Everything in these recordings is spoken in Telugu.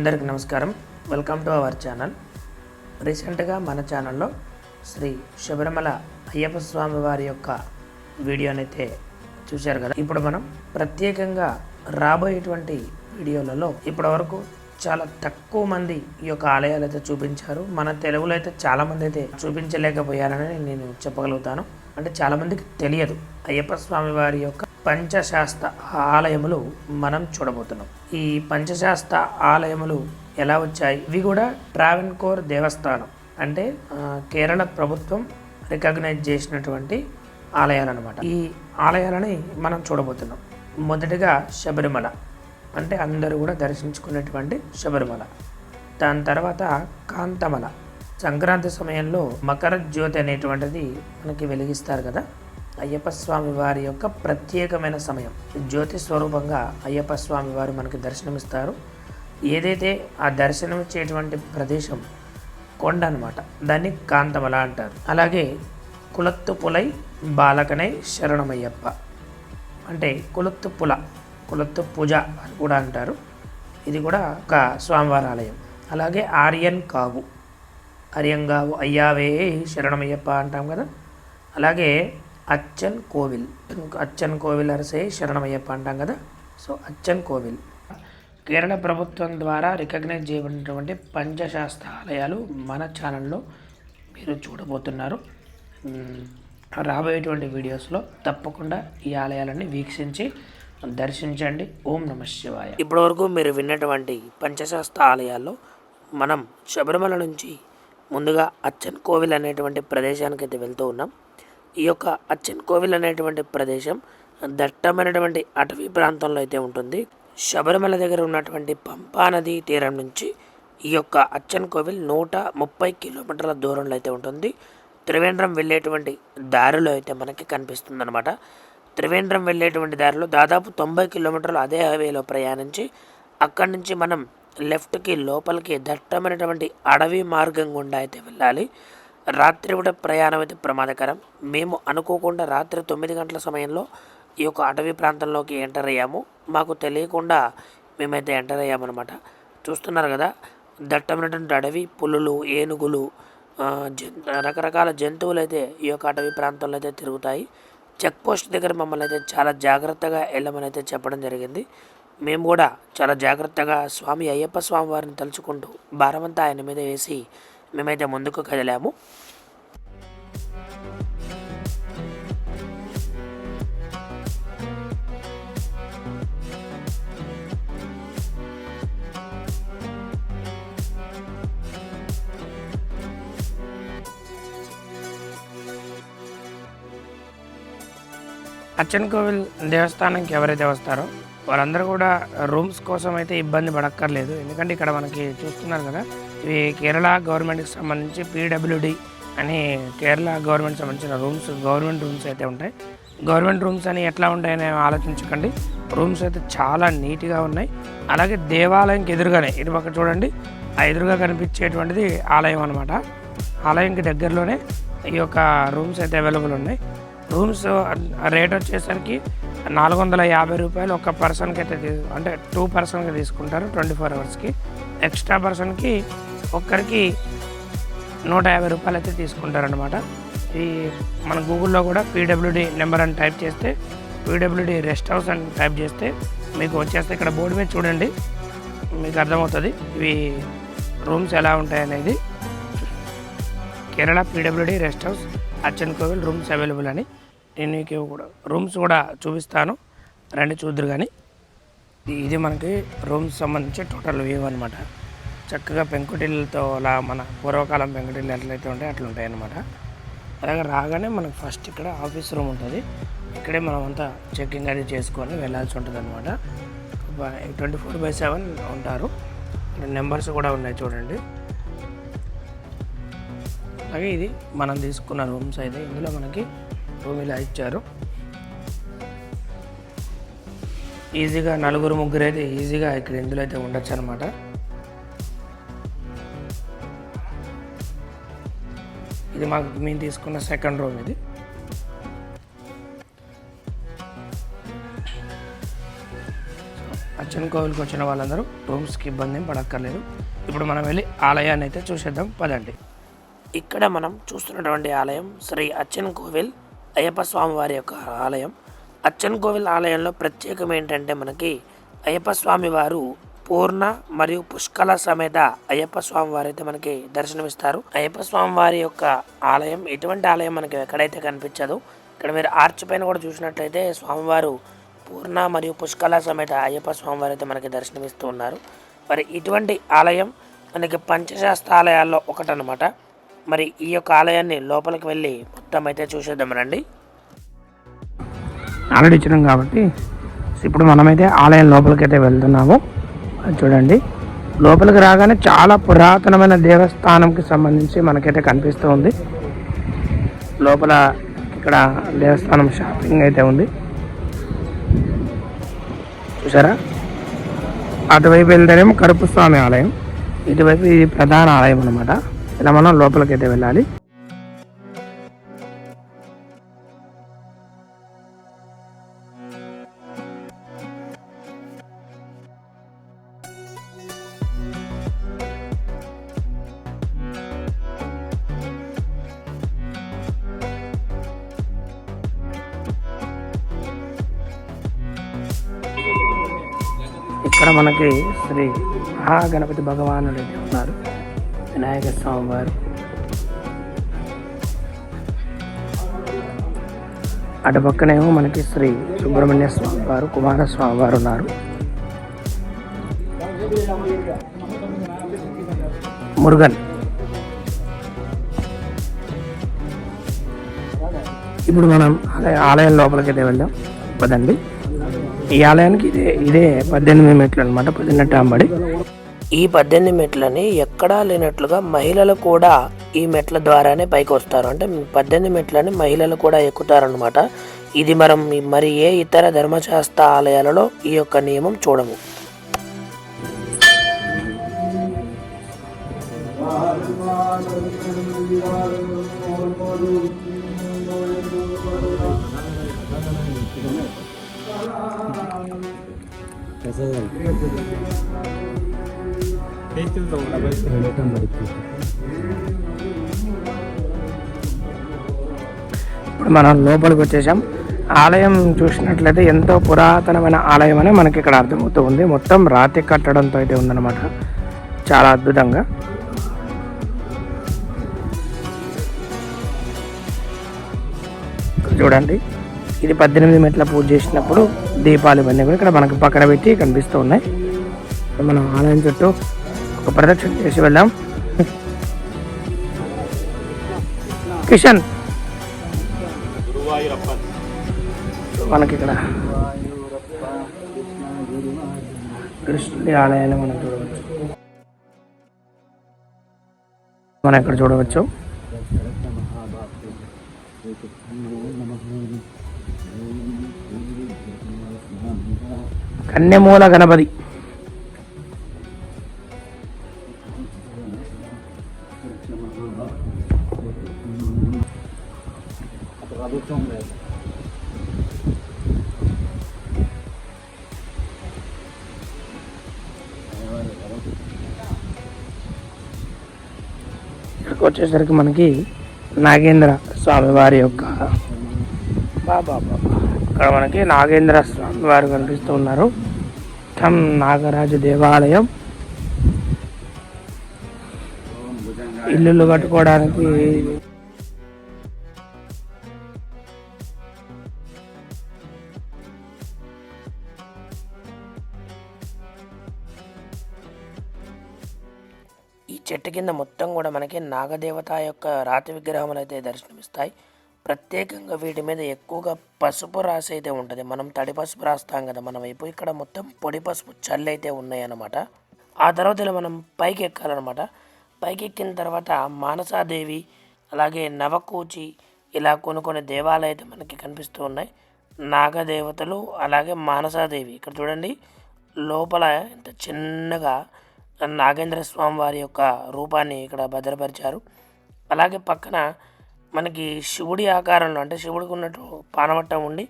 అందరికీ నమస్కారం. వెల్కమ్ టు అవర్ ఛానల్ రీసెంట్గా మన ఛానల్లో శ్రీ శబరిమల అయ్యప్ప స్వామి వారి యొక్క వీడియోనైతే చూశారు కదా. ఇప్పుడు మనం ప్రత్యేకంగా రాబోయేటువంటి వీడియోలలో ఇప్పటివరకు చాలా తక్కువ మంది ఈ యొక్క ఆలయాలు అయితే చూపించారు. మన తెలుగులో అయితే చాలా మంది అయితే చూపించలేకపోయారని నేను చెప్పగలుగుతాను. అంటే చాలామందికి తెలియదు అయ్యప్ప స్వామి వారి యొక్క పంచశాస్త్ర ఆలయములు మనం చూడబోతున్నాం. ఈ పంచశాస్త్ర ఆలయములు ఎలా వచ్చాయి? ఇవి కూడా ట్రావెన్కోర్ దేవస్థానం అంటే కేరళ ప్రభుత్వం రికగ్నైజ్ చేసినటువంటి ఆలయాలు అనమాట ఈ ఆలయాలని మనం చూడబోతున్నాం. మొదటిగా శబరిమల అంటే అందరూ కూడా దర్శించుకునేటువంటి శబరిమల. దాని తర్వాత కాంతమల. సంక్రాంతి సమయంలో మకర జ్యోతి అనేటువంటిది మనకి వెలిగిస్తారు కదా. అయ్యప్ప స్వామి వారి యొక్క ప్రత్యేకమైన సమయం. జ్యోతి స్వరూపంగా అయ్యప్ప స్వామి వారు మనకి దర్శనమిస్తారు. ఏదైతే ఆ దర్శనం ఇచ్చేటువంటి ప్రదేశం కొండ అనమాట దాన్ని కాంతమల అంటారు. అలాగే కులత్తు పులై బాలకనై శరణమయ్యప్ప. అంటే కులత్తు పుల కులత్తు పూజ అని కూడా అంటారు. ఇది కూడా ఒక స్వామివారి ఆలయం. అలాగే ఆర్యన్ కావు. ఆర్యంగావు అయ్యావే శరణమయ్యప్ప అంటాం కదా. అలాగే అచ్చన్ కోవిల్. అచ్చన్ కోవిల్ అరసే శరణమయ్యప్ప అంటాం కదా. సో అచ్చన్ కోవిల్. కేరళ ప్రభుత్వం ద్వారా రికగ్నైజ్ చేయబడినటువంటి పంచశాస్త్ర ఆలయాలు మన ఛానల్లో మీరు చూడబోతున్నారు. రాబోయేటువంటి వీడియోస్లో తప్పకుండా ఈ ఆలయాలన్నీ వీక్షించి దర్శించండి. ఓం నమ శివాయ. ఇప్పటివరకు మీరు విన్నటువంటి పంచశాస్త్ర ఆలయాల్లో మనం శబరిమల నుంచి ముందుగా అచ్చన్ కోవిల్ అనేటువంటి ప్రదేశానికి అయితే వెళ్తూ ఉన్నాం. ఈ యొక్క అచ్చన్ కోవిల్ అనేటువంటి ప్రదేశం దట్టమైనటువంటి అటవీ ప్రాంతంలో అయితే ఉంటుంది. శబరిమల దగ్గర ఉన్నటువంటి పంపా నది తీరం నుంచి ఈ యొక్క అచ్చన్ కోవిల్ నూట ముప్పై కిలోమీటర్ల దూరంలో అయితే ఉంటుంది. త్రివేంద్రం వెళ్ళేటువంటి దారిలో అయితే మనకి కనిపిస్తుంది అనమాట త్రివేంద్రం వెళ్ళేటువంటి దారిలో దాదాపు తొంభై కిలోమీటర్లు అదే హైవేలో ప్రయాణించి అక్కడి నుంచి మనం లెఫ్ట్కి లోపలికి దట్టమైనటువంటి అడవి మార్గం గుండా అయితే వెళ్ళాలి. రాత్రి కూడా ప్రయాణం అయితే ప్రమాదకరం. మేము అనుకోకుండా రాత్రి తొమ్మిది గంటల సమయంలో ఈ యొక్క అటవీ ప్రాంతంలోకి ఎంటర్ అయ్యాము. మాకు తెలియకుండా మేమైతే ఎంటర్ అయ్యామన్నమాట. చూస్తున్నారు కదా దట్టమైనటువంటి అడవి పులులు ఏనుగులు జన్ రకరకాల జంతువులు అయితే ఈ యొక్క అటవీ ప్రాంతంలో అయితే తిరుగుతాయి. చెక్ పోస్ట్ దగ్గర మమ్మల్ని అయితే చాలా జాగ్రత్తగా వెళ్ళమని అయితే చెప్పడం జరిగింది. మేము కూడా చాలా జాగ్రత్తగా స్వామి అయ్యప్ప స్వామి వారిని తలుచుకుంటూ భారమంతా ఆయన మీద వేసి మేమైతే ముందుకు కదిలాము. అచ్చన్ కోవిల్ దేవస్థానంకి ఎవరైతే వస్తారో వారందరూ కూడా రూమ్స్ కోసం అయితే ఇబ్బంది పడక్కర్లేదు. ఎందుకంటే ఇక్కడ మనకి చూస్తున్నారు కదా ఇవి కేరళ గవర్నమెంట్కి సంబంధించి పీడబ్ల్యూడి అని కేరళ గవర్నమెంట్ సంబంధించిన రూమ్స్ గవర్నమెంట్ రూమ్స్ అయితే ఉంటాయి. గవర్నమెంట్ రూమ్స్ అని ఎట్లా ఉంటాయని ఆలోచించకండి. రూమ్స్ అయితే చాలా నీట్గా ఉన్నాయి. అలాగే దేవాలయంకి ఎదురుగానే ఇటుపక్క చూడండి ఆ ఎదురుగా కనిపించేటువంటిది ఆలయం అనమాట ఆలయంకి దగ్గరలోనే ఈ యొక్క రూమ్స్ అయితే అవైలబుల్ ఉన్నాయి. రూమ్స్ రేట్ వచ్చేసరికి నాలుగు వందల యాభై రూపాయలు ఒక పర్సన్కి అయితే అంటే టూ పర్సన్కి తీసుకుంటారు ట్వంటీ ఫోర్ అవర్స్కి. ఎక్స్ట్రా పర్సన్కి ఒక్కరికి నూట యాభై రూపాయలు అయితే తీసుకుంటారనమాట ఈ మన గూగుల్లో కూడా పీడబ్ల్యూడి నెంబర్ అని టైప్ చేస్తే పీడబ్ల్యూడి రెస్ట్ హౌస్ అని టైప్ చేస్తే మీకు వచ్చేస్తే ఇక్కడ బోర్డు మీద చూడండి మీకు అర్థమవుతుంది. ఇవి రూమ్స్ ఎలా ఉంటాయి అనేది. Kerala PWD rest house Achankovil rooms available అని నేను మీకు కూడా రూమ్స్ కూడా చూపిస్తాను. రండి చూద్దరు కానీ. ఇది మనకి రూమ్స్ సంబంధించి టోటల్ వ్యూ అనమాట చక్కగా పెంకుటిల్లతో అలా మన పూర్వకాలం పెంకుటిల్లు ఎట్లయితే ఉంటాయి అట్లా ఉంటాయన్నమాట అలాగే రాగానే మనకు ఫస్ట్ ఇక్కడ ఆఫీస్ రూమ్ ఉంటుంది. ఇక్కడే మనం అంతా చెక్కింగ్ అది చేసుకొని వెళ్ళాల్సి ఉంటుంది అనమాట ట్వంటీ ఫోర్ బై సెవెన్ ఉంటారు నెంబర్స్ కూడా ఉన్నాయి చూడండి. అలాగే ఇది మనం తీసుకున్న రూమ్స్ అయితే ఇందులో మనకి రూమ్ ఇలా ఇచ్చారు. ఈజీగా నలుగురు ముగ్గురు అయితే ఈజీగా ఇక్కడ ఇందులో అయితే ఉండొచ్చు అనమాట ఇది మాకు మేము తీసుకున్న సెకండ్ రూమ్ ఇది. అచ్చన్ కోవిల్కి వచ్చిన వాళ్ళందరూ రూమ్స్కి ఇబ్బంది ఏం పడక్కర్లేదు. ఇప్పుడు మనం వెళ్ళి ఆలయాన్ని అయితే చూసేద్దాం పదండి. ఇక్కడ మనం చూస్తున్నటువంటి ఆలయం శ్రీ అచ్చన్ కోవిల్ అయ్యప్ప స్వామి వారి యొక్క ఆలయం. అచ్చన్ కోవిల్ ఆలయంలో ప్రత్యేకం ఏంటంటే మనకి అయ్యప్ప స్వామి వారు పూర్ణ మరియు పుష్కల సమేత అయ్యప్ప స్వామి వారు అయితే మనకి దర్శనమిస్తారు. అయ్యప్ప స్వామి వారి యొక్క ఆలయం ఎటువంటి ఆలయం మనకి ఎక్కడైతే కనిపించదు ఇక్కడ మీరు ఆర్చ్ పైన కూడా చూసినట్లయితే స్వామివారు పూర్ణ మరియు పుష్కల సమేత అయ్యప్ప స్వామివారు అయితే మనకి దర్శనమిస్తూ ఉన్నారు. మరి ఇటువంటి ఆలయం మనకి పంచశాస్త్ర ఆలయాల్లో ఒకటనమాట మరి ఈ యొక్క ఆలయాన్ని లోపలికి వెళ్ళి మొత్తం అయితే చూసేద్దాం రండి ఆల్రెడీ ఇచ్చినాం కాబట్టి ఇప్పుడు మనమైతే ఆలయం లోపలికి అయితే వెళ్తున్నాము. చూడండి. లోపలికి రాగానే చాలా పురాతనమైన దేవస్థానంకి సంబంధించి మనకైతే కనిపిస్తూ ఉంది. లోపల ఇక్కడ దేవస్థానం షాపింగ్ అయితే ఉంది. చూసారా? అటువైపు వెళ్తేనేమో కరుపు స్వామి ఆలయం. ఇటువైపు ఇది ప్రధాన ఆలయం అనమాట ఇలా మనం లోపలికి అయితే వెళ్ళాలి. ఇక్కడ మనకి శ్రీ మహాగణపతి భగవానుడు అయితే ఉన్నారు. వినాయక స్వామి వారు. అటు పక్కనేమో మనకి శ్రీ సుబ్రహ్మణ్య స్వామి వారు కుమారస్వామి వారు ఉన్నారు. మురుగన్. ఇప్పుడు మనం ఆలయ- ఆలయం లోపలికి అయితే వెళ్దాం. పదండి. ఈ ఆలయానికి ఇదే ఇదే పద్దెనిమిది మెట్లు అనమాట పద్దెనిమిది అంబడి ఈ పద్దెనిమిది మెట్లని ఎక్కడా లేనట్లుగా మహిళలు కూడా ఈ మెట్ల ద్వారానే పైకి వస్తారు. అంటే పద్దెనిమిది మెట్లని మహిళలు కూడా ఎక్కుతారనమాట ఇది మనం మరి ఏ ఇతర ధర్మశాస్త్ర ఆలయాలలో ఈ యొక్క నియమం చూడము. ఇప్పుడు మనం లోపలికి వచ్చేసాం. ఆలయం చూసినట్లయితే ఎంతో పురాతనమైన ఆలయం అని మనకి ఇక్కడ అర్థమవుతూ ఉంది. మొత్తం రాతి కట్టడంతో అయితే ఉందన్నమాట. చాలా అద్భుతంగా. చూడండి. ఇది పద్దెనిమిది మెట్ల పూజ చేసినప్పుడు దీపాలు ఇవన్నీ కూడా ఇక్కడ మనకి పక్కన పెట్టి కనిపిస్తూ ఉన్నాయి. మనం ఆలయం చుట్టూ ఒక ప్రదక్షిణ చేసి వెళ్దాం. కిషన్. మనకి ఇక్కడ కృష్ణుడి ఆలయాన్ని మనం చూడవచ్చు. మనం ఇక్కడ చూడవచ్చు. కన్నెమూల గణపతి. ఇక్కడికి వచ్చేసరికి మనకి నాగేంద్ర స్వామి వారి యొక్క బాబా బాబా ఇక్కడ మనకి నాగేంద్ర స్వామి వారు కనిపిస్తూ ఉన్నారు. తం నాగరాజు దేవాలయం. ఇల్లులు కట్టుకోవడానికి ఈ చెట్టు కింద మొత్తం కూడా మనకి నాగదేవత యొక్క రాతి విగ్రహములు అయితే దర్శనమిస్తాయి. ప్రత్యేకంగా వీటి మీద ఎక్కువగా పసుపు రాసి అయితే ఉంటుంది. మనం తడి పసుపు రాస్తాం కదా మనం వైపు ఇక్కడ మొత్తం పొడి పసుపు చల్లైతే అయితే ఉన్నాయి ఆ తర్వాత ఇలా మనం పైకి ఎక్కాలన్నమాట. పైకి ఎక్కిన తర్వాత మానసాదేవి అలాగే నవకూచి ఇలా కొన్ని కొన్ని దేవాలయాలు అయితే మనకి కనిపిస్తూ ఉన్నాయి. నాగదేవతలు అలాగే మానసాదేవి. ఇక్కడ చూడండి లోపల ఇంత చిన్నగా నాగేంద్ర స్వామి వారి యొక్క రూపాన్ని ఇక్కడ భద్రపరిచారు. అలాగే పక్కన మనకి శివుడి ఆకారంలో అంటే శివుడికి ఉన్నట్టు పానవట్టం ఉండి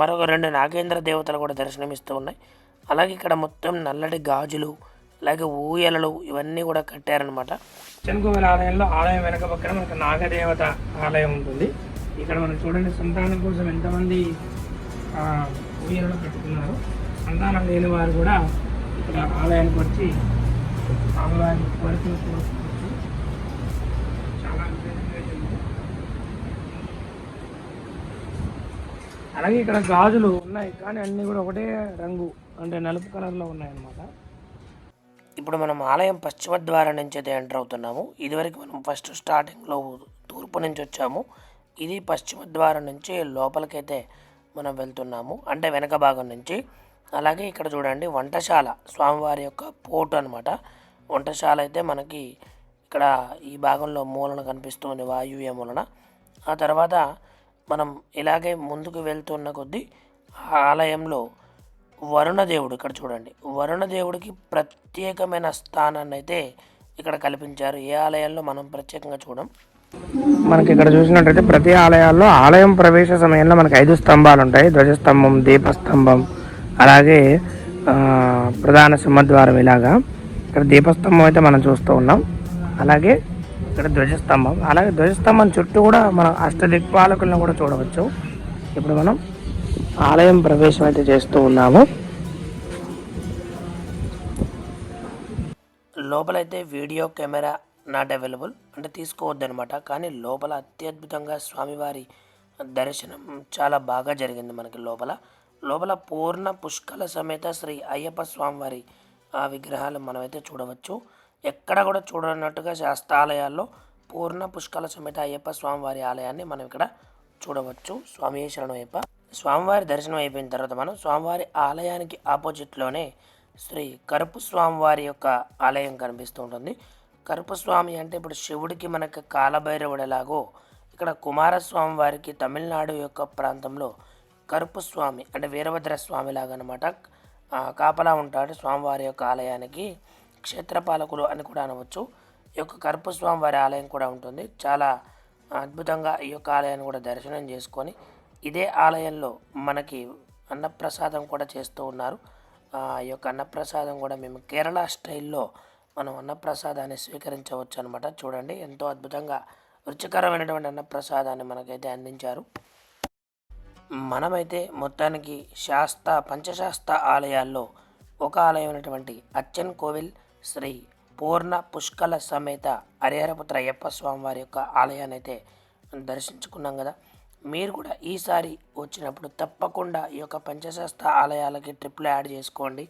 మరొక రెండు నాగేంద్ర దేవతలు కూడా దర్శనమిస్తూ ఉన్నాయి. అలాగే ఇక్కడ మొత్తం నల్లటి గాజులు అలాగే ఊయలలు ఇవన్నీ కూడా కట్టారనమాట చెన్కోవెల ఆలయంలో ఆలయం వెనక పక్కన మనకు నాగదేవత ఆలయం ఉంటుంది. ఇక్కడ మనం చూడండి సంతానం కోసం ఎంతమంది ఊయలను ఊయలలో పెట్టుకున్నారు సంతానం లేని వారు కూడా ఇక్కడ ఆలయానికి వచ్చి ఆలయాన్ని కోరికలు కోరుకోవచ్చు చాలా విశేషంగా జరిగింది. అలాగే ఇక్కడ గాజులు ఉన్నాయి కానీ అన్నీ కూడా ఒకటే రంగు అంటే నలుపు కలర్లో ఉన్నాయన్నమాట. ఇప్పుడు మనం ఆలయం పశ్చిమ ద్వారం నుంచి అయితే ఎంటర్ అవుతున్నాము. ఇదివరకు మనం ఫస్ట్ స్టార్టింగ్లో తూర్పు నుంచి వచ్చాము. ఇది పశ్చిమ ద్వారం నుంచి లోపలికైతే మనం వెళ్తున్నాము. అంటే వెనక భాగం నుంచి. అలాగే ఇక్కడ చూడండి వంటశాల స్వామివారి యొక్క పోటు అనమాట వంటశాల అయితే మనకి ఇక్కడ ఈ భాగంలో మూలన కనిపిస్తుంది వాయువ్య మూలన. ఆ తర్వాత మనం ఇలాగే ముందుకు వెళ్తున్న కొద్దీ ఆ ఆలయంలో వరుణదేవుడు ఇక్కడ చూడండి. వరుణదేవుడికి ప్రత్యేకమైన స్థానాన్ని అయితే ఇక్కడ కల్పించారు. ఏ ఆలయాల్లో మనం ప్రత్యేకంగా చూడం? మనకి ఇక్కడ చూసినట్టయితే ప్రతి ఆలయాల్లో ఆలయం ప్రవేశ సమయంలో మనకి ఐదు స్తంభాలు ఉంటాయి. ధ్వజస్తంభం దీపస్తంభం అలాగే ప్రధాన సింహద్వారం ఇలాగా. ఇక్కడ దీపస్తంభం అయితే మనం చూస్తూ ఉన్నాం. అలాగే ఇక్కడ ధ్వజస్తంభం. అలాగే ధ్వజస్తంభం చుట్టూ కూడా మనం అష్టదిక్పాలకులను కూడా చూడవచ్చు. ఇప్పుడు మనం ఆలయం ప్రవేశం అయితే చేస్తూ ఉన్నాము. లోపలైతే వీడియో కెమెరా నాట్ అవైలబుల్. అంటే తీసుకోవద్దనమాట కానీ లోపల అత్యద్భుతంగా స్వామివారి దర్శనం చాలా బాగా జరిగింది మనకి లోపల. లోపల పూర్ణ పుష్కల సమేత శ్రీ అయ్యప్ప స్వామివారి ఆ విగ్రహాలు మనమైతే చూడవచ్చు. ఎక్కడ కూడా చూడనట్టుగా శాస్త్రాలయాల్లో పూర్ణ పుష్కల సమేత అయ్యప్ప స్వామివారి ఆలయాన్ని మనం ఇక్కడ చూడవచ్చు. స్వామి శరణం అయ్యప్ప స్వామివారి దర్శనం అయిపోయిన తర్వాత మనం స్వామివారి ఆలయానికి ఆపోజిట్లోనే శ్రీ కరుపు స్వామివారి యొక్క ఆలయం కనిపిస్తూ ఉంటుంది. కరుపు స్వామి అంటే ఇప్పుడు శివుడికి మనకి కాలభైరవుడు ఎలాగో ఇక్కడ కుమారస్వామి వారికి తమిళనాడు యొక్క ప్రాంతంలో కరుపు స్వామి అంటే వీరభద్ర స్వామి లాగా అనమాట కాపలా ఉంటాడు స్వామివారి యొక్క ఆలయానికి. క్షేత్రపాలకులు అని కూడా అనవచ్చు. ఈ యొక్క కర్పస్వామి వారి ఆలయం కూడా ఉంటుంది. చాలా అద్భుతంగా ఈ యొక్క ఆలయాన్ని కూడా దర్శనం చేసుకొని ఇదే ఆలయంలో మనకి అన్నప్రసాదం కూడా చేస్తూ ఉన్నారు. ఈ యొక్క అన్నప్రసాదం కూడా మేము కేరళ స్టైల్లో మనం అన్నప్రసాదాన్ని స్వీకరించవచ్చు అనమాట చూడండి ఎంతో అద్భుతంగా రుచికరమైనటువంటి అన్నప్రసాదాన్ని మనకైతే అందించారు. మనమైతే మొత్తానికి శాస్త పంచశాస్త్ర ఆలయాల్లో ఒక ఆలయం అయినటువంటి అచ్చన్ కోవిల్ శ్రీ పూర్ణ పుష్కల సమేత హరిహరపుత్ర అయ్యప్ప స్వామి వారి యొక్క ఆలయాన్ని అయితే దర్శించుకున్నాం కదా. మీరు కూడా ఈసారి వచ్చినప్పుడు తప్పకుండా ఈ యొక్క పంచశాస్త్ర ఆలయాలకి ట్రిప్లు యాడ్ చేసుకోండి.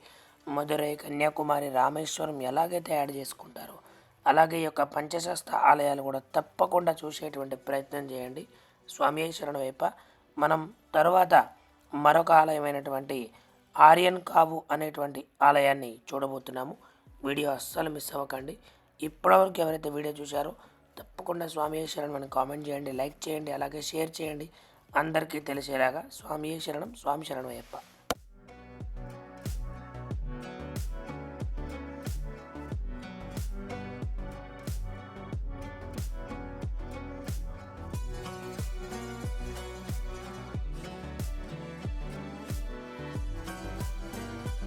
మధురై కన్యాకుమారి రామేశ్వరం ఎలాగైతే యాడ్ చేసుకుంటారో అలాగే ఈ యొక్క పంచశాస్త్ర ఆలయాలు కూడా తప్పకుండా చూసేటువంటి ప్రయత్నం చేయండి. స్వామి శరణ వైప. మనం తరువాత మరొక ఆలయమైనటువంటి ఆర్యన్ కావు అనేటువంటి ఆలయాన్ని చూడబోతున్నాము. వీడియో అస్సలు మిస్ అవ్వకండి. ఇప్పటివరకు ఎవరైతే వీడియో చూశారో తప్పకుండా స్వామి శరణం అని కామెంట్ చేయండి లైక్ చేయండి అలాగే షేర్ చేయండి. అందరికీ తెలిసేలాగా స్వామి శరణం స్వామి శరణం అయ్యప్ప.